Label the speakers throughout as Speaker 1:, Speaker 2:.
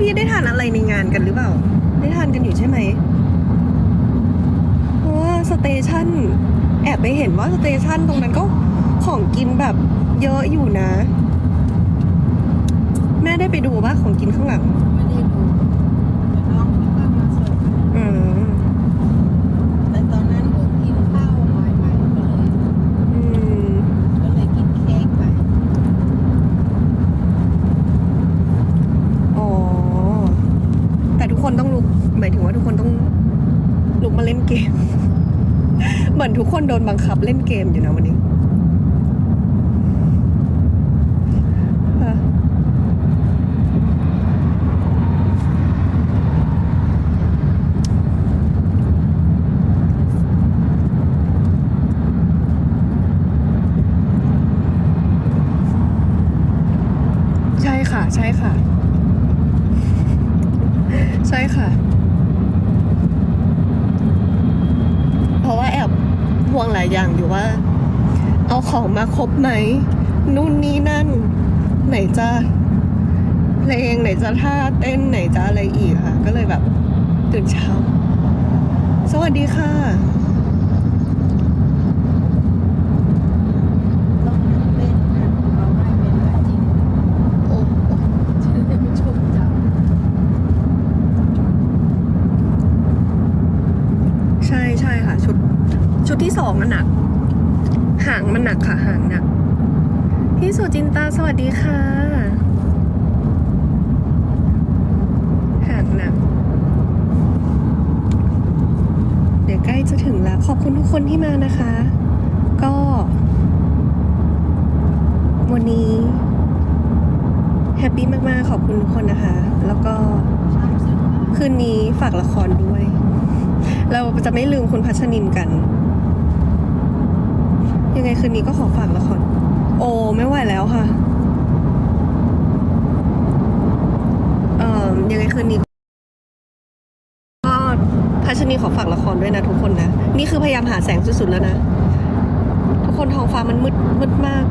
Speaker 1: พี่ๆได้ทานอะไรในงานกันหรือเปล่า ได้ทานกันอยู่ใช่ไหมเพราะว่าสเตชันแอบไปเห็นว่าสเตชันตรงนั้นก็ของกินแบบเยอะอยู่นะ แม่ได้ไปดูว่าของกินข้างหลัง
Speaker 2: ไม่ได้ดูแต่น้องเขาก็มาเสิร์ฟให้
Speaker 1: อืม
Speaker 2: แต่ตอนนั้นผมกินข้าวใหม่ๆก็เลย
Speaker 1: อืม
Speaker 2: ก็เลยกินเค้กไป
Speaker 1: อ๋อ แต่ทุกคนต้องลุก หมายถึงว่าทุกคนต้องลุกมาเล่นเกม เหมือนทุก คนโดนบังคับเล่นเกมอยู่นะวันนี้ฮะใช่ค่ะ ใช่ค่ะ ใช่ค่ะ เพราะว่าแอบห่วงหลายอย่างอยู่ว่า เอาของ มาครบไหมนู่นนี่นั่น ไหนจะเพลงไหนจะท่าเต้นไหนจะอะไรอีกค่ะ ก็เลยแบบตื่นเช้า สวัสดีค่ะ
Speaker 2: ต้องเล่นนะเราไม่เป็นไรจริง
Speaker 1: โอ้
Speaker 2: จะได้ไม่ชมจ
Speaker 1: ใช่ใช่ค่ะ ชุด ชุดที่สองมันหนัก หางมันหนักค่ะหางหนัก พี่สุจินตาสวัสดีค่ะ หางหนัก เดี๋ยวใกล้จะถึงแล้ว ขอบคุณทุกคนที่มานะคะ ก็ วันนี้แฮปปี้มากๆ ขอบคุณทุกคนนะคะ แล้วก็คืนนี้ฝากละครด้วย เราจะไม่ลืมคุณพัชนินกัน ยังไงคืนนี้ก็ขอฝากละคร โอ้ไม่ไหวแล้วค่ะ เอ่อยังไงคืนนี้ก็พัชนีขอฝากละครด้วยนะทุกคนนะ นี่คือพยายามหาแสงสุดๆแล้วนะ ทุกคนท้องฟ้ามันมืดมืดมาก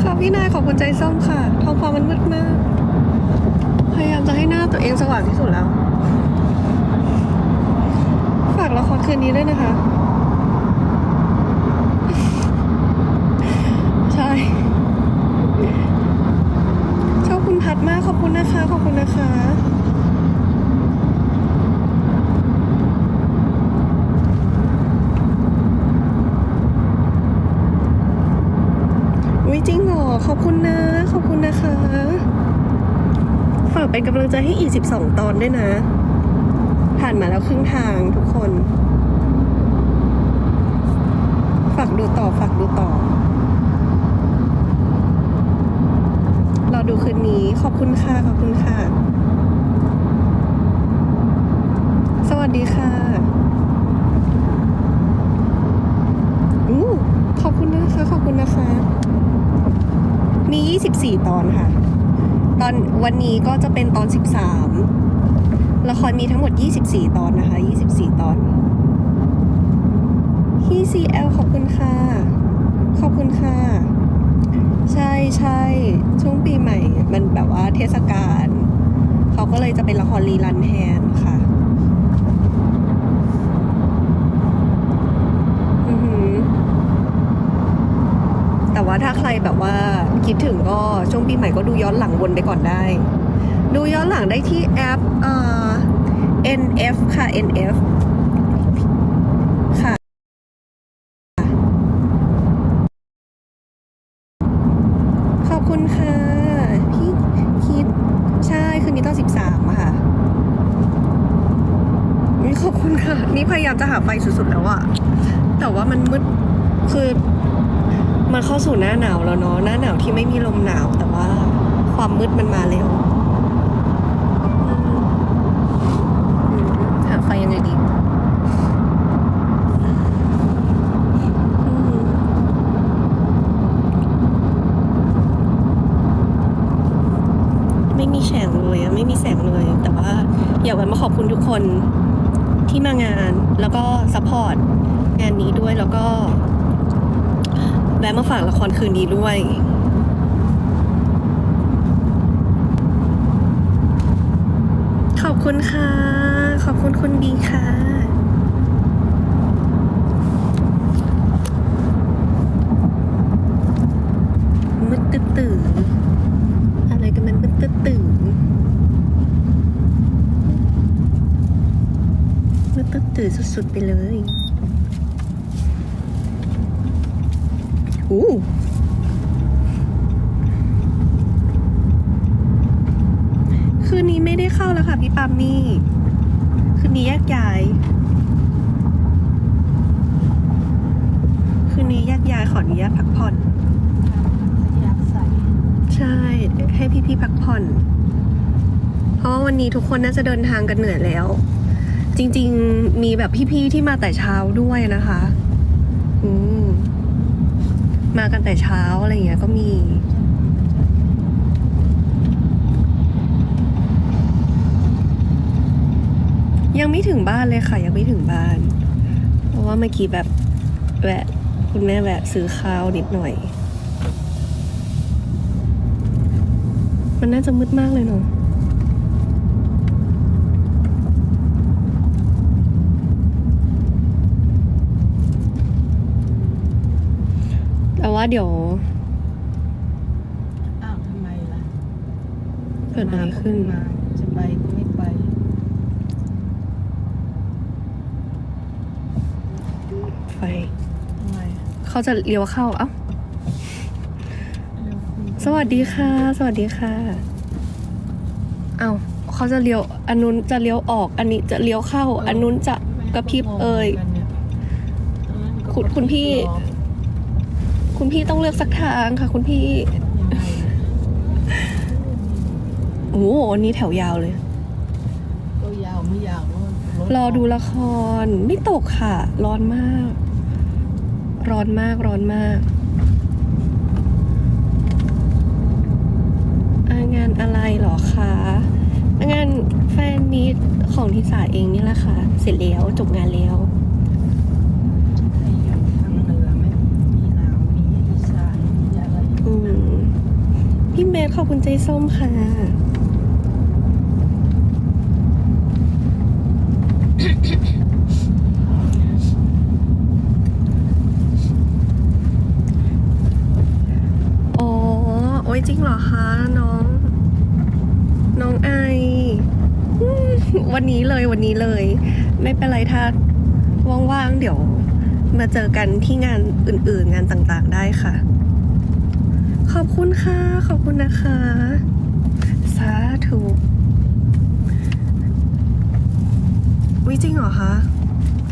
Speaker 1: ค่ะพี่นายขอบคุณใจส้มค่ะ ท้องฟ้ามันมืดมาก พยายามจะให้หน้าตัวเองสว่างที่สุดแล้ว ฝากละครคืนนี้ด้วยนะคะ ใช่ ชอบคุณพัดมากขอบคุณนะคะ ขอบคุณนะคะวิจริงเหรอ ขอบคุณนะ ขอบคุณนะคะ ฝากเป็นกำลังใจให้อีก12 ตอนด้วยนะ ผ่านมาแล้วครึ่งทางทุกคน ฝากดูต่อฝากดูต่อรอดูคืนนี้ขอบคุณค่ะ ขอบคุณค่ะ สวัสดีค่ะอู้ขอบคุณนะคะ ขอบคุณนะคะ มี 24 ตอนค่ะ ตอนวันนี้ก็จะเป็นตอน 13 ละครมีทั้งหมด 24 ตอนนะคะ 24 ตอนพี่ CL ขอบคุณค่ะ ขอบคุณค่ะ ใช่ใช่ช่วงปีใหม่มันแบบว่าเทศกาลเขาก็เลยจะเป็นละครรีรันแทนค่ะอือหือแต่ว่าถ้าใครแบบว่าคิดถึงก็ช่วงปีใหม่ก็ดูย้อนหลังวนไปก่อนได้ ดูย้อนหลังได้ที่แอป เอ่อ NF ค่ะ NF ค่ะ ขอบคุณค่ะ พี่คิด ใช่ คืนนี้ต้อง 13อะค่ะนี่ขอบคุณค่ะ นี่พยายามจะหาไฟสุดๆแล้วอะแต่ว่ามันมืด คือ มันเข้าสู่หน้าหนาวแล้วเนาะ หน้าหนาวที่ไม่มีลมหนาว แต่ว่าความมืดมันมาเร็ว ยวกันมาขอบคุณทุกคนที่มางานแล้วก็ซัพพอร์ตงานนี้ด้วยแล้วก็แวะมาฝากละครคืนนี้ด้วยขอบคุณค่ะ ขอบคุณคุณดีค่ะ สุดๆไปเลยอู้คืนนี้ไม่ได้เข้าแล้วค่ะพี่ปามมี่ คืนนี้แยกย้าย คืนนี้แยกย้ายขออนุญาตพักผ่อน
Speaker 2: ใส่
Speaker 1: ใช่ ให้พี่ๆพักผ่อน เพราะว่าวันนี้ทุกคนน่าจะเดินทางกันเหนื่อยแล้ว จริง ๆ มีแบบพี่ๆที่มาแต่เช้าด้วยนะคะ อืมมากันแต่เช้าอะไรเงี้ยก็มียังไม่ถึงบ้านเลยค่ะ ยังไม่ถึงบ้าน เพราะว่าเมื่อกี้แบบแวะ คุณแม่แวะซื้อข้าวนิดหน่อย มันน่าจะมืดมากเลยเนาะ ว่าเดี๋ยว
Speaker 2: อ้าวทำไมล่ะ
Speaker 1: เกิดอะไรขึ้น
Speaker 2: มาจะไปก็ไม่ไป
Speaker 1: ไฟ
Speaker 2: ทำไม
Speaker 1: เขาจะเลี้ยวเข้า เอ้าสวัสดีค่ะ สวัสดีค่ะ เอ้าเขาจะเลี้ยว อันนู้นจะเลี้ยวออก อันนี้จะเลี้ยวเข้า อันนู้นจะ กระพริบเอ่ยคุณคุณพี่ คุณพี่ต้องเลือกสักทางค่ะ คุณพี่
Speaker 2: ยังไง
Speaker 1: โอ้โหอันนี้แถวยาวเลย
Speaker 2: ก็ยาวไม่ยาวก็ถ
Speaker 1: รอดูละครไม่ตกค่ะ ร้อนมาก ร้อนมากร้อนมากอ่างานอะไรเหรอคะอ่างานแฟนมีตของทิสาเองนี่แหละค่ะ เสร็จแล้วจบงานแล้ว
Speaker 2: ใครอยู่ทางเหนือไหมมีหนาวมีอีสานมีอะไร
Speaker 1: อืม พี่เมธขอบคุณใจส้มค่ะ อ๋อ โอ้ยจริงเหรอคะน้อง น้องไอ วันนี้เลยวันนี้เลย ไม่เป็นไรถ้าว่างๆ เดี๋ยว มาเจอกันที่งานอื่นๆ งานต่างๆ ได้ค่ะ ขอบคุณค่ะ ขอบคุณนะคะ สาธุวิจริงเหรอคะ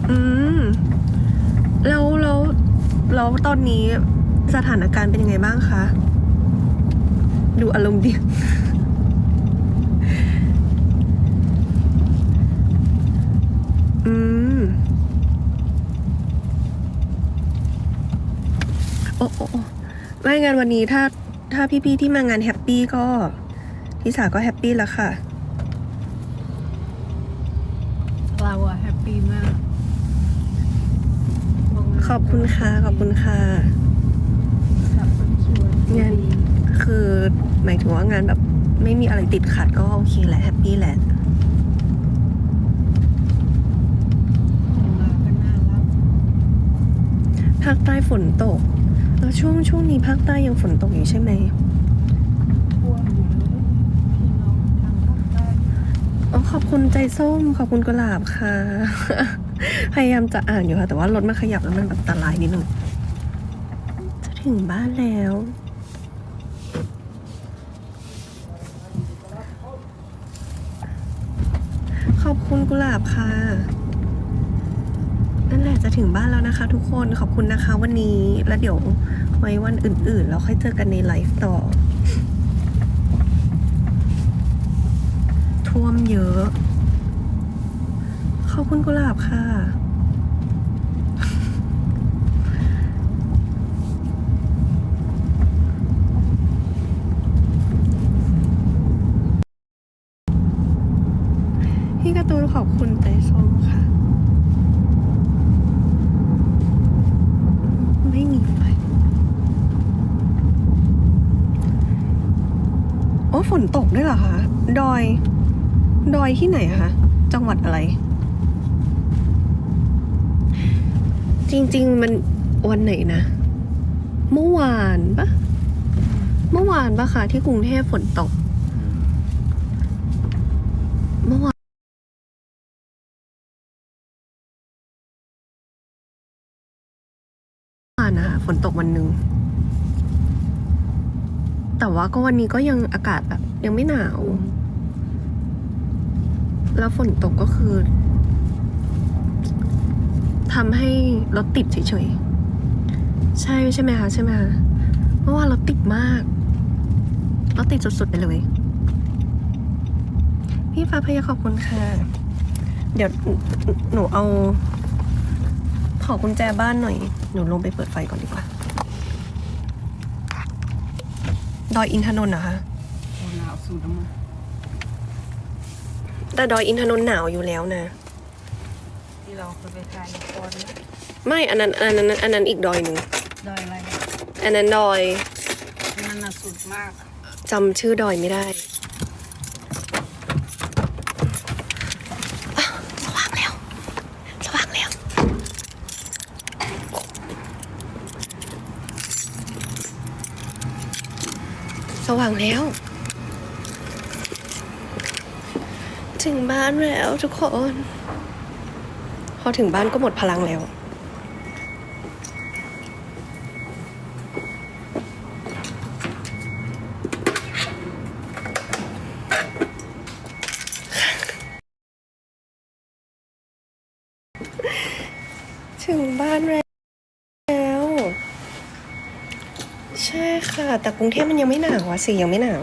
Speaker 1: อืม แล้วแล้วแล้วตอนนี้สถานการณ์เป็นยังไงบ้างคะ ดูอารมณ์ดีอืม โอ้โอ้โอ้ ไม่งานวันนี้ถ้าถ้าพี่ๆที่มางานแฮปปี้ก็ทิสาก็แฮปปี้แล้วค่ะ
Speaker 2: เราอะแฮปปี้มาก
Speaker 1: ขอบคุณค่ะ ขอบคุณค่ะ
Speaker 2: สับคนชวน
Speaker 1: งานคือหมายถึงว่างานแบบไม่มีอะไรติดขัดก็โอเคแหละแฮปปี้แหละ
Speaker 2: มาก็น่ารัก
Speaker 1: ภาคใต้ฝนตก แล้วช่วงช่วงนี้ภาคใต้ยังฝนตกอยู่ใช่ไหม
Speaker 2: ท่วมอยู่เลยพี่น้องทางภาคใต้
Speaker 1: อ๋อขอบคุณใจส้ม ขอบคุณกุหลาบค่ะ พยายามจะอ่านอยู่ค่ะ แต่ว่ารถมันขยับแล้วมันแบบตาลายนิดนึงจะถึงบ้านแล้วขอบคุณกุหลาบค่ะ จะถึงบ้านแล้วนะคะ ทุกคนขอบคุณนะคะวันนี้แล้วเดี๋ยวไว้วันอื่นๆเราค่อยเจอกันในไลฟ์ต่อ ท่วมเยอะ ขอบคุณกุหลาบค่ะพี่กร์ตูนขอบคุณใจส้มค่ะ ไม่มีไฟโอ้ฝนตก ด้วยเหรอคะ ดอย ดอยที่ไหนคะ จังหวัดอะไร จริง ๆ มันวันไหนนะ เมื่อวานปะ เมื่อวานปะคะที่กรุงเทพฝนตก เมื่อวานวานนะคะฝนตกวันหนึ่ง แต่ว่าก็วันนี้ก็ยังอากาศแบบยังไม่หนาว แล้วฝนตกก็คือทำให้รถติดเฉยๆ ใช่ใช่ไหมคะใช่ไหมคะเพราะว่ารถติดมาก รถติดสุดๆไปเลย พี่ฟ้าพยาขอบคุณค่ะ เดี๋ยวหนูหนูเอา ขอกุญแจบ้านหน่อย หนูลงไปเปิดไฟก่อนดีกว่า ดอยอินทนนท์นะคะ
Speaker 2: โอ้หนาวสุดแล้วมั้ง
Speaker 1: แต่ดอยอินทนนท์หนาวอยู่แล้วนะ
Speaker 2: ที่เราเคยไปถ่ายก่อนนะ
Speaker 1: ไม่อันนั้นอันนั้นอันนั้นอีกดอยหนึ่ง
Speaker 2: ดอยอะไรนะ
Speaker 1: อันนั้นดอย
Speaker 2: มันน่ะสุดมากอะ
Speaker 1: จำชื่อดอยไม่ได้อะสว่างแล้ว สว่างแล้ว ส ว่างแล้ว ถึงบ้านแล้วทุกคน พอถึงบ้านก็หมดพลังแล้ว ถึงบ้านแล้ว ใช่ค่ะ แต่กรุงเทพมันยังไม่หนาวอะสิยังไม่หนาว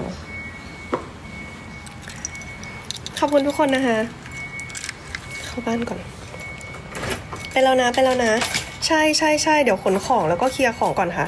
Speaker 1: ขอบคุณทุกคนนะคะ เข้าบ้านก่อน ไปแล้วนะ ไปแล้วนะ ใช่ใช่ใช่เดี๋ยวขนของแล้วก็เคลียร์ของก่อนค่ะ